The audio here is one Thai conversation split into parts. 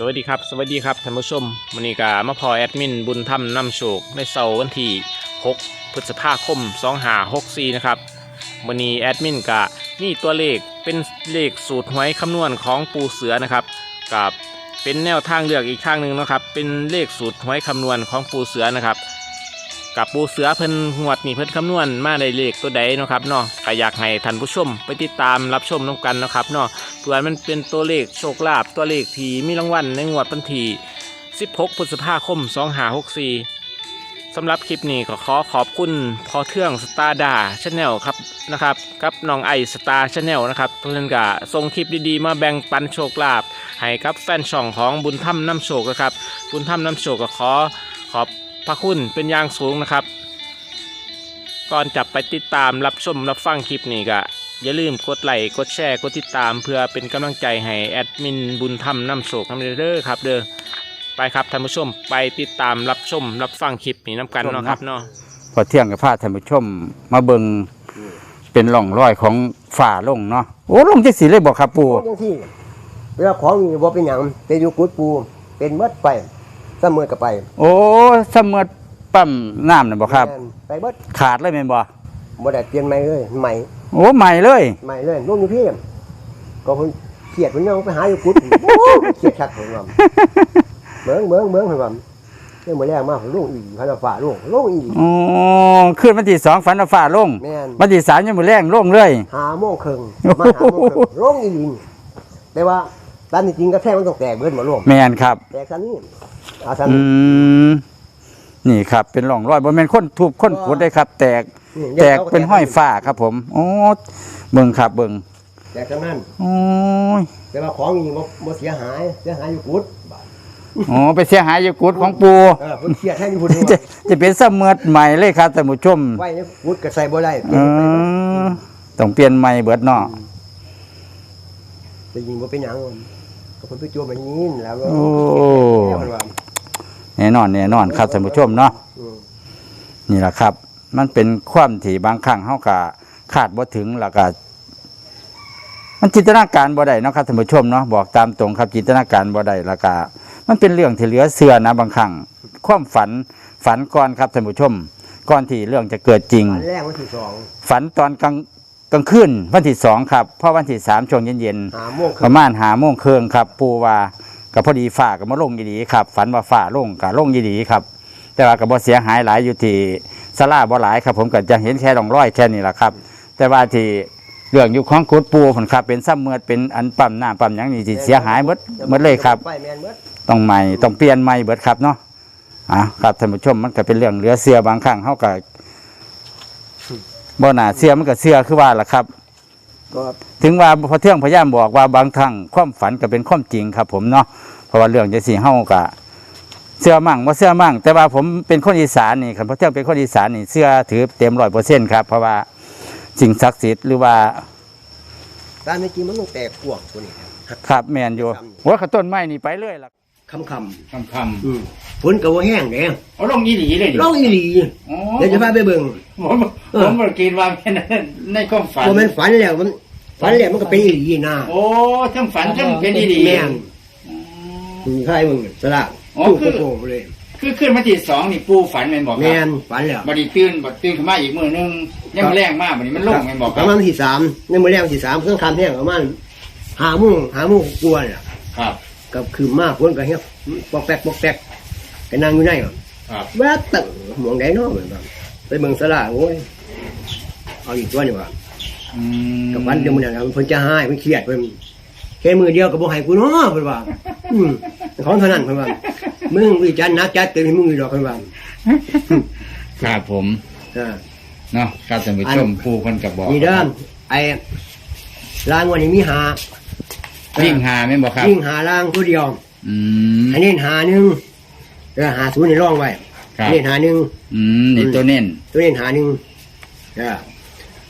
สวัสดีครับ สวัสดีครับท่านผู้ชมวันนี้ก็มาพอแอดมินบุญธรรมนำโชคในเสาร์วันที่ 6 พฤษภาคม 2564 นะครับวันนี้แอดมินก็นี่ตัวเลขเป็นเลขสูตรหวยคำนวณของปูเสือนะครับกับเป็นแนวทางเลือกอีกทางหนึ่งนะครับ เป็นเลขสูตรหวยคำนวณของปูเสือนะครับ กับปูเสือเพิ่นงวดนี่เพิ่นคำนวณมาได้เลขตัวใดเนาะครับเนาะก็อยากให้ท่านผู้ชมไปติดตามรับชมน้กันนะครับเนาะเพื่อมันเป็นตัวเลขโชคลาภตัวเลขที่มีรางวัลในงวดวันที่16พฤษภาคม2564สำหรับคลิปนี้ก็ขอขอบคุณพอเทื่องสตาร์ดาชาแนลครับนะครับกับน้องไอสตาร์ชาแนลนะครับเพื่อนก็ส่งคลิปดีๆ มาแบ่งปันโชคลาภให้กับแฟนช่องของบุญถ้ำน้ำโชคนะครับบุญถ้ำน้ำโชคก็ขอขอบ พระคุณเป็นอย่างสูงนะครับ ก่อนจับไปติดตามรับชมรับฟังคลิปนี้ก็อย่าลืมกดไลค์กดแชร์กดติดตามเพื่อเป็นกำลังใจให้แอดมินบุญธรรมนำโชคทำเด้อครับเด้อไปครับท่านผู้ชมไปติดตามรับชม รับฟังคลิปนี้น้ำกันเนาะครับเนาะพอเที่ยงกับพาท่านผู้ชมมาเบิงเป็นร่องรอยของฝ่าลงเนาะโอ้ลงจังสีเลยบอกครับปูจังที่เวลาของมีบ่เป็นหยังเป็นอยู่กุดปูเป็นเมดไป เสมอกับไปโอ้เสมอปั๊มน้ำน่ะบอกครับ แม่นไปเบิดขาดเลยแม่นบ่บ่ได้เปลี่ยนใหม่เลยใหม่โอ้ใหม่เลย ใหม่เลยนุ่มอยู่พี่ก็เพิ่นเครียดเพิ่นยังไปหาอยู่กุด โอ้เครียดคักเพิ่นว่าเบิ่งเบิ่งเบิ่งเพิ่นว่าเรื่องมื้อแรกมาลงอีกพันฝ่าลงลงอีก โอ้ขึ้นวันที่สองฝันว่าฝ่าลงแม่น วันที่สามยังมือแรงลงเลย หาโมงครึ่งมาหาโมงครึ่งลงอีกแต่ว่าตามที่จริงก็แท้มันต้องแตกเบิดบ่รวม แมนครับ แตกซันนี้ เอาซันอืมนี่ครับ เป็นร่องรอยบ่แม่นคนทุบคนขุดได้ครับ แตก นี่แตกเป็นห้อยฝ้าครับ ผมโอ้เบิ่งครับเบิ่งแตกซันนั้น โอ้ยแต่ว่าของนี่บ่บ่เสียหาย เสียหายอยู่กุดโอ้ไปเสียหายอยู่กุดของปูเออเพิ่นเครียดให้อยู่พุ่นจะจะเป็นเสมือดใหม่เลยครับท่านผู้ชม ไว้ในกุดก็ใส่บ่ได้เออต้องเปลี่ยนใหม่เบิดเนาะจะยิงบ่เป็นหยังก็เพิ่นไปโจมมันยิงแล้วก็โอ้แล้วมันว่า แน่นอนแน่นอนครับท่านผู้ชมเนาะอืมนี่แหละครับ มันเป็นความที่บางครั้งเฮาก็คาดบ่ถึงแล้วก็มันจินตนาการบ่ได้เนาะครับท่านผู้ชมเนาะบอกตามตรงครับจินตนาการบ่ได้แล้วก็มันเป็นเรื่องที่เหลือเชื่อนะบางครั้งความฝันฝันก่อนครับท่านผู้ชมก่อนที่เรื่องจะเกิดจริงอันแรกวันที่สองฝันตอนกลางกลางคืนวันที่สองครับเพราะวันที่สามช่วงเย็นๆหาโมงคปรึ่ระงมาณหาโมงครึ่งครับ ปูว่า กับพอดีฝ่ากับมาลงยีดีครับ ฝันว่าฝ่าลงกับลงยีดีครับ แต่ว่ากับบ่เสียหายหลายอยู่ที่สลาบ่หลายครับ ผมก็จะเห็นแค่รองร้อยแค่นี้แหละครับ แต่ว่าที่เรื่องอยู่ของกุดปูผลครับเป็นซ้ำเมือดเป็นอันปั๊มน้ำปั๊มหยังนี่ที่เสียหายหมดหมดเลยครับไฟแมนเบิดต้องใหม่ต้องเปลี่ยนใหม่เบิดครับเนาะอะครับท่านผู้ชมมันก็เป็นเรื่องเหลือเสือบางครั้งเฮาก็บ่น่าเสือมันก็เสือคือว่าล่ะครับ ก็ถึงว่าพอเที่ยงพยายามบอกว่าบางครั้งความฝันก็เป็นความจริงครับ ผมเนาะเพราะว่าเรื่องจะสีเฮากะเสื้อมั่งว่าเสื้อมั่ง แต่ว่าผมเป็นคนอีสานนี่ครับพอเที่ยงเป็นคนอีสานนี่เสื้อถือเต็มร้อยเปอร์เซ็นต์ครับเพราะว่าสิ่งศักดิ์สิทธิ์หรือว่าตามจริงมันต้องแตกพวกตัวนี้ครับแมนอยู่หัวขต้นไม้นี่ไปเลยล่ะ คำคคำคำอืมฝนก็บ่แห้งเด้ำเอาลงยี่หลีเลยลงอีหลีเดี๋ยวจะพาไปเบิ่ง ผมผมบ่กินว่าแค่นั้นในความฝันบ่แม่นฝันแล้วมันฝันแล้วมันก็เป็นอีหลีนะโอ้ทั้งฝันทั้งเป็นอีหลีแม่นอืมใครมึงสลากอ๋อตู้คือโป่งๆเลยคือขึ้นมาที่สองนี่ปูฝันแมนบอกคแม่รับนฝันแล้วบัดนี้ตื่นบัดตื่นขึ้นมาอีกมือนึงยังแรงมากบัดนี้มันลงแมนบอกคปรับระมาณวันที่สามในมื้อแรกวันที่สามเครื่องคำแห้งประมาณหาโมงหาโมงกวนน่ะครับ กับคือมากฝนก็เฮียปอกแปกปอกแปกก็นั่งอยู่ในอะครับแวบตึงหมองใดเนาะเหมือนแบบไปเบิ่งสลากโอ้ยเอาอีกตัวนี่ว่าอืมกับวันเดียวมันน่ะเพิ่นจะหายเพิ่นเครียดเพิ่นแค่มือเดียวก็บ่ให้กูเนาะเพิ่นว่าอืมของเท่านั้นเพิ่นว่ามึงวิจารณ์นักจัดเต็มให้มึงอยู่ดอกเพิ่นว่าครับผมอ่าเนาะครับท่านผู้ชมปูคนกับบอกนี่เด้อไอ้รางวันนี้มีหา วิ่งหาแม่นบอกครับ วิ่งหารางตัวเดียวอืมอันนี้หาหนึ่งเออหาศูนย์ในร่องไว้ครับอันนี้หาหนึ่งอืมนี่ตัวเน้น ตัวนี้หาหนึ่งเออ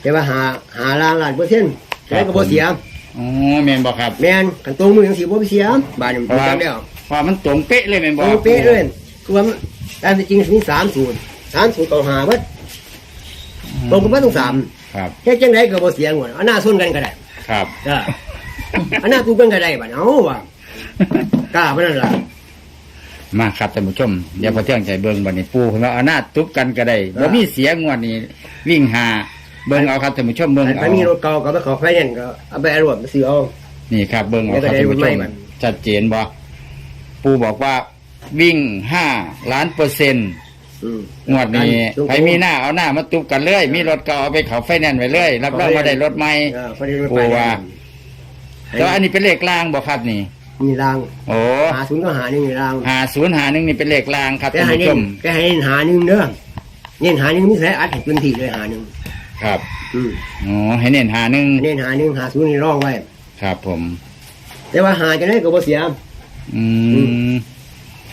แต่ว่าหาหาล้านล้านเปอร์เซ็นต์ครัแต่บก็บ่เสียอ๋อแม่นบอกครับแม่นกันตรงมือจังสิบ่ไปเสียบาดนี้เพมันราะว่าจำได้วเพราะมันตรงเป๊ะเลยแม่นบตอรกงเป๊ะเลยคือว่ามันตามที่จริงมีสามศูนย์สามศูนย์ต่อหาเบิดตรงกันมาตรงสามครับ แค่จังไดก็บ่เสียงวดเอาหน้าส้นกันก็ได้ครับ เออเอาหน้ากูกันก็ได้บัดเอาว่ากล้าไปนั่นล่ะมาครับท่านผู้ชมเดี๋ยวพอเที่ยงใจเบิ่งบัดนี้ปูเพิ่นว่าเอาหน้าทุบกันก็ได้บ่มีเสียงวดนี้วิ่งหาเบิ่งเอาครับท่านผู้ชมเบิ่งอันเอาไปมีรถเก่าก็ไปขอไฟแนนซ์ก็เอาไปรวมซื้อเอานี่ครับเบิ่งเอาครับแล้วก็ได้ท่านผู้ชรุ่นใหม่มมันชัดเจนบ่ปูบอกว่าวิ่งห้าล้านเปอร์เซ็นต์อืมงวดนี้ลูกใครมีหน้าเอาหน้ามาตุบกันเลย มีรถเก่าเอาไปเขาไฟแนนซ์ไว้เลยรับรองว่าได้รถใหม่เออพอดีรถโอ้ไปว่า แต่ว่าอันนี้เป็นเลขล่างบ่ครับนี่ มีรางโอ้หาศูนย์ก็หาหนึ่งมีรางหาศูนย์หาหนึ่งนี่เป็นเลขล่างครับแกท่านให้ผู้ชเน้นมแกให้เน้นหาหนึ่งเด้อเน้นหาหนึ่งมีสายอัดให้พื้นที่เลยหาหนึ่งครับอืมอ๋อให้เน้นหาหนึ่งเน้นหาหนึ่งหาศูนย์นี่ร่องไว้ ครับผม แต่ว่าหาจะได้ก็บ่เสีย อืม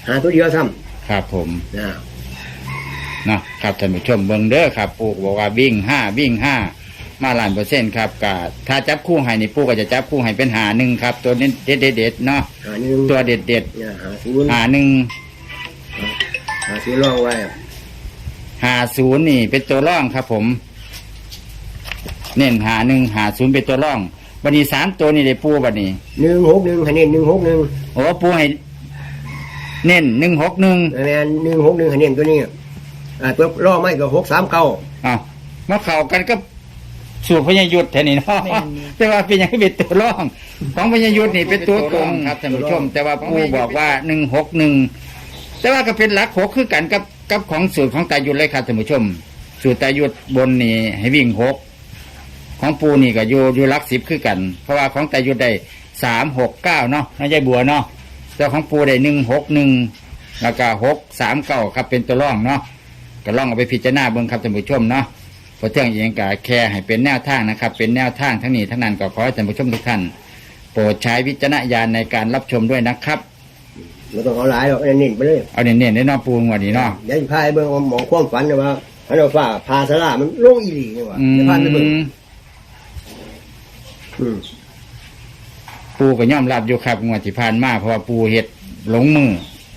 หาตัวเดียวซ้ครับผมำนะ เนาะครับท่านผู้ชมเบิ่งเด้อครับปู่บอกว่าวิ่งห้าวิ่งห้า มาล้านเปอร์เซ็นต์ครับกะถ้าจับคู่ให้นี่ปู่ก็จะจับคู่ให้เป็นหาหนึ่งครับ ตัวนี้เด็ดเด็ดๆเนาะหาหนึ่งตัวเด็ดเด็ดเนี่ยหาศูนย์ๆหาหนึ่งหาศูนย์ร่องไว้หาศูนย์นี่ เป็นตัวร่องครับ ผม เน้นหาหนึ่งหาศูนย์เป็นตัวร่องบันนี้สามตัวนี่ได้ปูบันนี้หนึ่งหกหนึ่งให้เน้นหนึ่งหกหนึ่งโอ้ปูให้เน้นหนึ่งหกหนึ่งแม่นหนึ่งหกหนึ่งให้เน้นตัวนี้อ่าตัวร่องไม่ก็หกสามเก้าอ้าวมาเข้ากันก็ สูตรพญายุทธ์แทนนี่เนาะแต่ว่าเป็นอยังไงเป็นตัวร่อง ของพญายุทธ์นี่เป็นตัวตรงครับท่านผู้ชม แต่ว่าปูบอกว่าหนึ่งหกหนึ่งแต่ว่าก็เป็นหลักหกคือกันกับกับของสูตรของตายุทธเลยครับท่านผู้ชม สูตรตายุทธบนนี่ให้วิ่งหกของปูนี่ก็อยู่อยู่หลักสิบคือกัน เพราะว่าของตายุทธได้สามหกเก้าเนาะน้อยายบัวเนาะแต่ของปูได้หนึ่งหกหนึ่งแล้วก็หกสามเก้าครับเป็นตัวร่องเนาะก็ล่องเอาไปพิจารณาเบิ่งครับท่านผู้ชมเนาะ พอเที่ยงเองกะแค่ให้เป็นแนวทางนะครับ เป็นแนวทางทั้งนี้ทั้งนั้นก็ขอให้ท่านผู้ชมทุกท่าน โปรดใช้วิจารณญาณในการรับชมด้วยนะครับไม่ต้องเอาหลายหรอกเอาเน้นไปเลยเอาเน้นๆได้เนอปูงวันนี้เนาะเดี๋ยวจะพาไปเบิ่งว่าหมองความฝันนะว่าอันเราฝ่าพาสลามันโล่งอีหลีนี่ว่าอืจะพาไปเบิ่งมอืมปูก็ย่อมรับอยู่ครับงวดที่ผ่านมาเพราะว่าปูเห็ดหลงมือ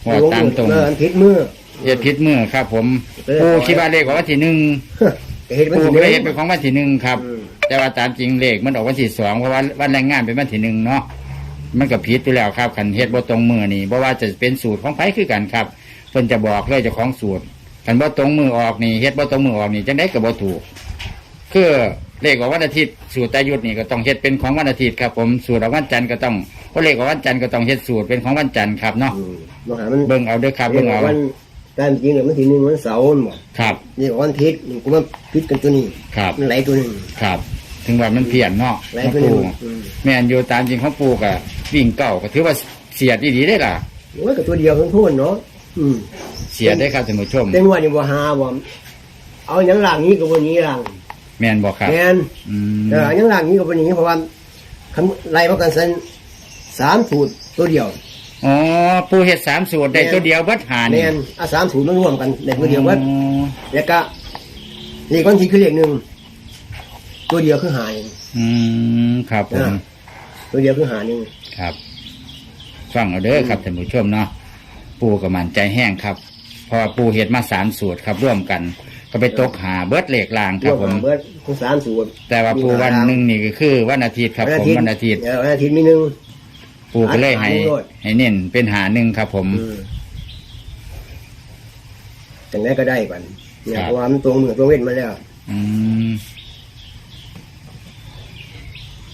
ว่าตามตรงเอออันผิดมือ เห็ดพิษมือครับ ผมเออปูคิดว่าเลขของวันที่หนึ่ง แต่เห็นมันปูสิก็เน้เลยนเห็ดเป็นของวันที่หนึ่งครับ อืม แต่ว่าตามจริงเลขมันออกวันที่สองเพราะว่าวันแรงงานเป็นวันที่หนึ่งเนาะมันก็ผิดไปแล้วครับขันเฮ็ดบ่ตรงมือนี่เพราะว่าจะเป็นสูตรของไผคือกันครับเพิ่นจะบอกเลยเจ้าของสูตรขันบ่ตรงมือออกนี่เฮ็ดบ่ตรงมือออกนี่จังได๋ก็บ่ถูก คือเลขของวันอาทิตย์สูตรตายุทธนี่ก็ต้องเฮ็ดเป็นของวันอาทิตย์ครับ ผมสูตรของวันจันทร์ก็ต้องเพราะเลขของวันจันทร์ก็ต้องเฮ็ดสูตรเป็นของวันจันทร์ครับเนาะอืมมหามันเบิ่งเอาเด้อครับเรียเบิ่กงว่าเอาวัน การจริงเนี่ยมันทีหนึ่งวันเสาร์มันบอกครับ นี่วันอาทิตย์นี่กูมาพิดกันตัวนี้ครับ มันไหลตัวหนึ่งครับ ถึงว่ามันเพี้ยนเนาะไหลของตัวหนึ่ปูงอืม แม่นอยู่ตามจริงของปูก็วิ่งเก่าก็ถือว่าเสียดดีๆได้ล่ะ โอ้ยกับตัวเดียวทั้งทุ่นเนาะอืมเสียได้ครับท่านผู้ชม แต่งวดนี่บ่หาบ่เอาอย่างหลังนี้กับวันนี้หลังแม่นบอกครับแมนอืมเอออย่างหลังนี้กับวันนี้เพราะว่าคันไล่มากันสันสามสูตรตัวเดียว อ๋อปูเห็ดสามสูตรได้ตัวเดียวเบัดหาแมนี่นเอาสามสูตรมารวมกันได้ตัวเดียวว่าอ๋อแล้วก็เลขวันที่คือเลขหนึ่งตัวเดียวคือหาเองอืมครับผม อ่า ตัวเดียวคือหาหนึ่งครับฟังเอาเด้อครับท่านผู้ชมเนาะปูกับมันใจแห้งครับเพราะว่าปูเห็ดมาสามสูตรครับร่วมกัน ก็ไปตกหาเบิดเหล็กลางครรับวมผม หาเบิดคือสามสูตรแต่ว่าปูวันหนึ่งนี่ก็คือวันอาทิตย์ครับผมวันอาทิตย์เออวันอาทิตย์มีหนึ่ง ปูก็เลยให้หาหนึ่งโลดให้เน้นเป็นหาหนึ่งครับ ผมอืมจังไดก็ได้กันเนี่ยครับเพราะว่ามันตรงมือตรงเว้นมาแล้ว อืม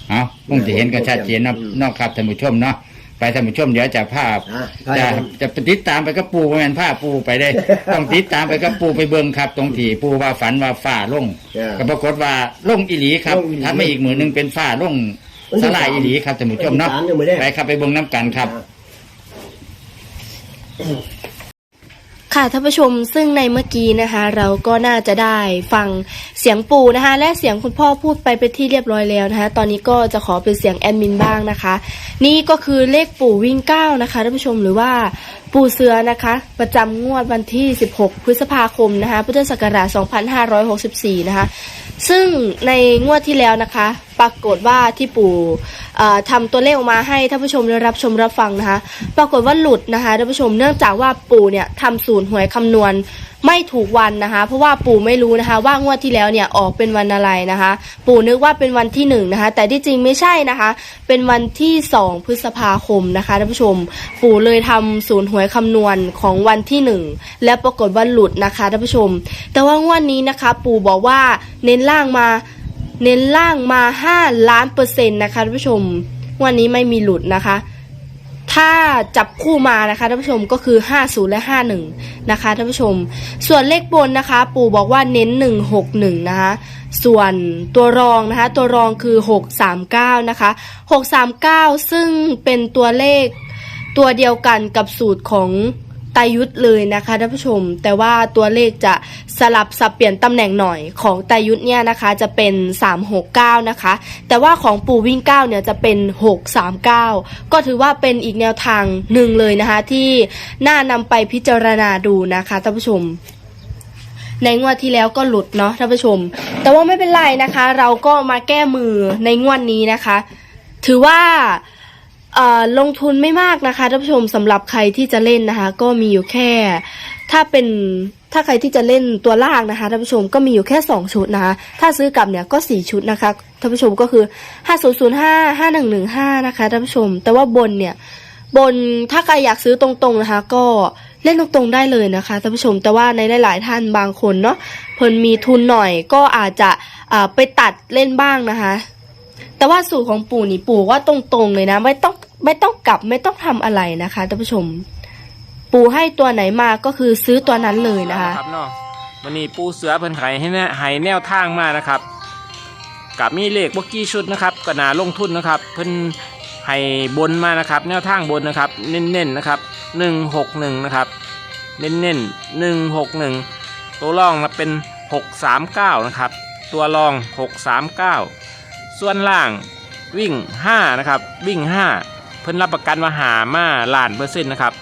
เอาคงจะเห็นกันชัดเจนเนาะอืมเนอกครับท่านผู้ชมเนาะไปท่านผู้ชมเดี๋ยวจะภาพอะจะจะไปติดตามไปกับปูแมนผ้าปูไปได้ ต้องติดตามไปกับปูไปเบิ่งครับ ตรงที่ปูว่าฝันว่าฝ้าลงเออก็ปรากฏว่าลงอีหลีครับลงอีหลีถ้าไม่อีกมือหนึงเป็นฝ้าลงวันที่ สลายอีหลีครับท่านผู้ชมเนาะไม่ได้ไปครับไปเบิ่งน้ำกันครับค่ะท่านผู้ชมซึ่งในเมื่อกี้นะคะ เราก็น่าจะได้ฟังเสียงปู่นะคะ และเสียงคุณพ่อพูดไปเป็นที่เรียบร้อยแล้วนะคะ ตอนนี้ก็จะขอเป็นเสียงแอดมินบ้างนะคะ นี่ก็คือเลขปู่วิ่งเก้านะคะท่านผู้ชมหรือว่าปู่เสือนะคะ ประจำงวดวันที่ 16 พฤษภาคมนะคะ พุทธศักราช 2564 นะคะ ซึ่งในงวดที่แล้วนะคะ ปรากฏว่าที่ปู่เอ่อทำตัวเลขออกมาให้ท่านผู้ชมได้รับชมรับฟังนะคะ ปรากฏว่าหลุดนะคะท่านผู้ชมเนื่องจากว่าปู่เนี่ยทำสูตรหวยคำนวณ ไม่ถูกวันนะคะ เพราะว่าปู่ไม่รู้นะคะ ว่างวดที่แล้วเนี่ยออกเป็นวันอะไรนะคะ ปู่นึกว่าเป็นวันที่หนึ่งนะคะ แต่ที่จริงไม่ใช่นะคะ เป็นวันที่สองพฤษภาคมนะคะท่านผู้ชม ปู่เลยทำศูนย์หวยคำนวณของวันที่หนึ่งและปรากฏว่าหลุดนะคะท่านผู้ชม แต่ว่างวดนี้นะคะ ปู่บอกว่าเน้นล่างมาเน้นล่างมา 5 ล้านเปอร์เซ็นต์นะคะท่านผู้ชมงวันนี้ไม่มีหลุดนะคะ ถ้าจับคู่มานะคะท่านผู้ชมก็คือ 50 และ 51 นะคะท่านผู้ชม ส่วนเลขบนนะคะ ปู่บอกว่าเน้น 161 นะคะส่วนตัวรองนะคะ ตัวรองคือ 639 นะคะ 639 ซึ่งเป็นตัวเลขตัวเดียวกันกับสูตรของ ตรยุทธเลยนะคะท่านผู้ชม แต่ว่าตัวเลขจะสลับสับเปลี่ยนตำแหน่งหน่อยของไตรยุทธเนี่ยนะคะจะเป็น 369 นะคะ แต่ว่าของปู่วิ่ง 9 เนี่ยจะเป็น 639 ก็ถือว่าเป็นอีกแนวทางหนึ่งเลยนะคะ ที่น่านำไปพิจารณาดูนะคะท่านผู้ชมในงวดที่แล้วก็หลุดเนาะท่านผู้ชม แต่ว่าไม่เป็นไรนะคะ เราก็มาแก้มือในงวดนี้นะคะ ถือว่า ลงทุนไม่มากนะคะท่านผู้ชมสำหรับใครที่จะเล่นนะคะ ก็มีอยู่แค่ ถ้าเป็นถ้าใครที่จะเล่นตัวล่างนะคะท่านผู้ชมก็มีอยู่แค่ 2 ชุดนะคะ ถ้าซื้อกลับเนี่ยก็ 4 ชุดนะคะท่านผู้ชมก็คือ 5005 5115 นะคะท่านผู้ชม แต่ว่าบนเนี่ยบนถ้าใครอยากซื้อตรงๆนะคะ ก็เล่นตรงๆได้เลยนะคะท่านผู้ชม แต่ว่าในหลาย ๆ ท่านบางคนเนาะเพิ่นมีทุนหน่อยก็อาจจะไปตัดเล่นบ้างนะคะ แต่ว่าสูตรของปู่นี่ปู่ว่าตรงๆเลยนะ ไม่ต้องไม่ต้องกลับไม่ต้องทำอะไรนะคะท่านผู้ชม ปู่ให้ตัวไหนมาก็คือซื้อตัวนั้นเลยนะคะครับเนาะวันนี้ปูเสือเพิ่นไห้ให้แนให้แนวทางมานะครับกับมีเลขบวกกี้ชุดนะครับก็นาลงทุนนะครับ เพิ่นให้บนมานะครับ แนวทางบนนะครับ เน้นๆนะครับหนึ่งหกหนึ่งนะครับ เน้นๆหนึ่งหกหนึ่งตัวรองนะเป็นหกสามเก้านะครับ ตัวรองหกสามเก้า ส่วนล่างวิ่งห้านะครับ วิ่งห้าเพิ่นรับประกันว่าหามาล้านเปอร์เซ็นต์นะครับ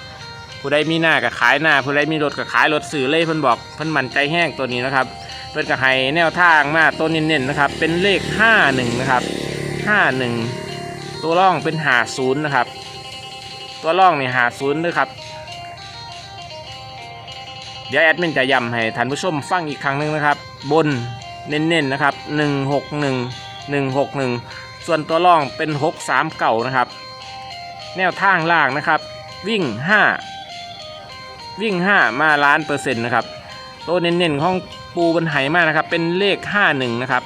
ผู้ใดมีหน้าก็ขายหน้าผู้ใดมีรถก็ขายรถสื่อเลยเพิ่นบอกเพิ่นมั่นใจแห้งตัวนี้นะครับเพิ่นก็ให้แนวทางมาตัวเน้นๆนะครับเป็นเลข 51 นะครับ 51 ตัวร่องเป็นหาศูนย์นะครับ ตัวร่องนี่หาศูนย์ด้วยครับเดี๋ยวแอดมินจะย้ำให้ท่านผู้ชมฟังอีกครั้งหนึ่งนะครับ บนเน้นๆนะครับ 161 161 ส่วนตัวร่องเป็น 63 เก่านะครับ แนวทางล่างนะครับ วิ่ง 5 วิ่ง 5 มาล้านเปอร์เซ็นต์นะครับ ตัวเน้นๆของปูบนไหมากนะครับ เป็นเลข 51 นะครับ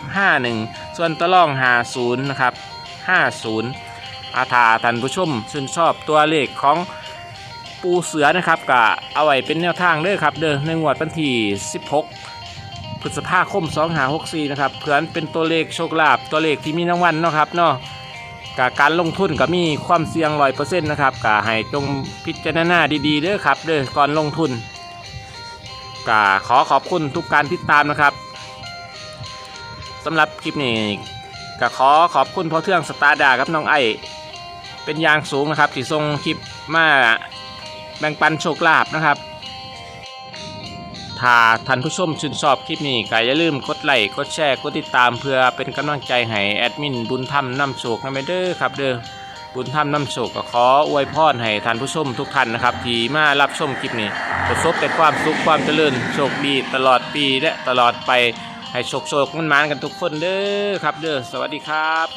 51 ส่วนตะล่อง 50 นะครับ 50 อาถาท่านผู้ชมชื่นชอบตัวเลขของปูเสือนะครับก็เอาไว้เป็นแนวทางเด้อครับ เด้อในงวดวันที่16 พฤษภาคม2564นะครับเพื่อนเป็นตัวเลขโชคลาภตัวเลขที่มีรางวัลเนาะครับเนาะกการลงทุนก็มีความเสี่ยงร้อยเปอร์เซ็นต์นะครับก็ให้จงพิจารณาดีๆเด้อครับเด้อก่อนลงทุนก็ขอขอบคุณทุกการติดตามนะครับสำหรับคลิปนี้ก็ขอขอบคุณพ่อเทืองสตาร์ดากับน้องไอเป็นยางสูงนะครับที่ส่งคลิปมาแบ่งปันโชคลาภนะครับ ถ้าท่านผู้ชมชื่นชอบคลิปนี้ก็อย่าลืมกดไลค์กดแชร์กดติดตามเพื่อเป็นกำลังใจให้แอดมินบุญธรรมนำโชคนะเด้อครับเด้อบุญธรรมนำโชคก็ขออวยพรให้ท่านผู้ชมทุกท่านนะครับที่มารับชมคลิปนี้ ประสบแต่ความสุขความเจริญโชคดีตลอดปีและตลอดไปให้โชคโชคมันมานกันทุกคนเด้อครับเด้อสวัสดีครับ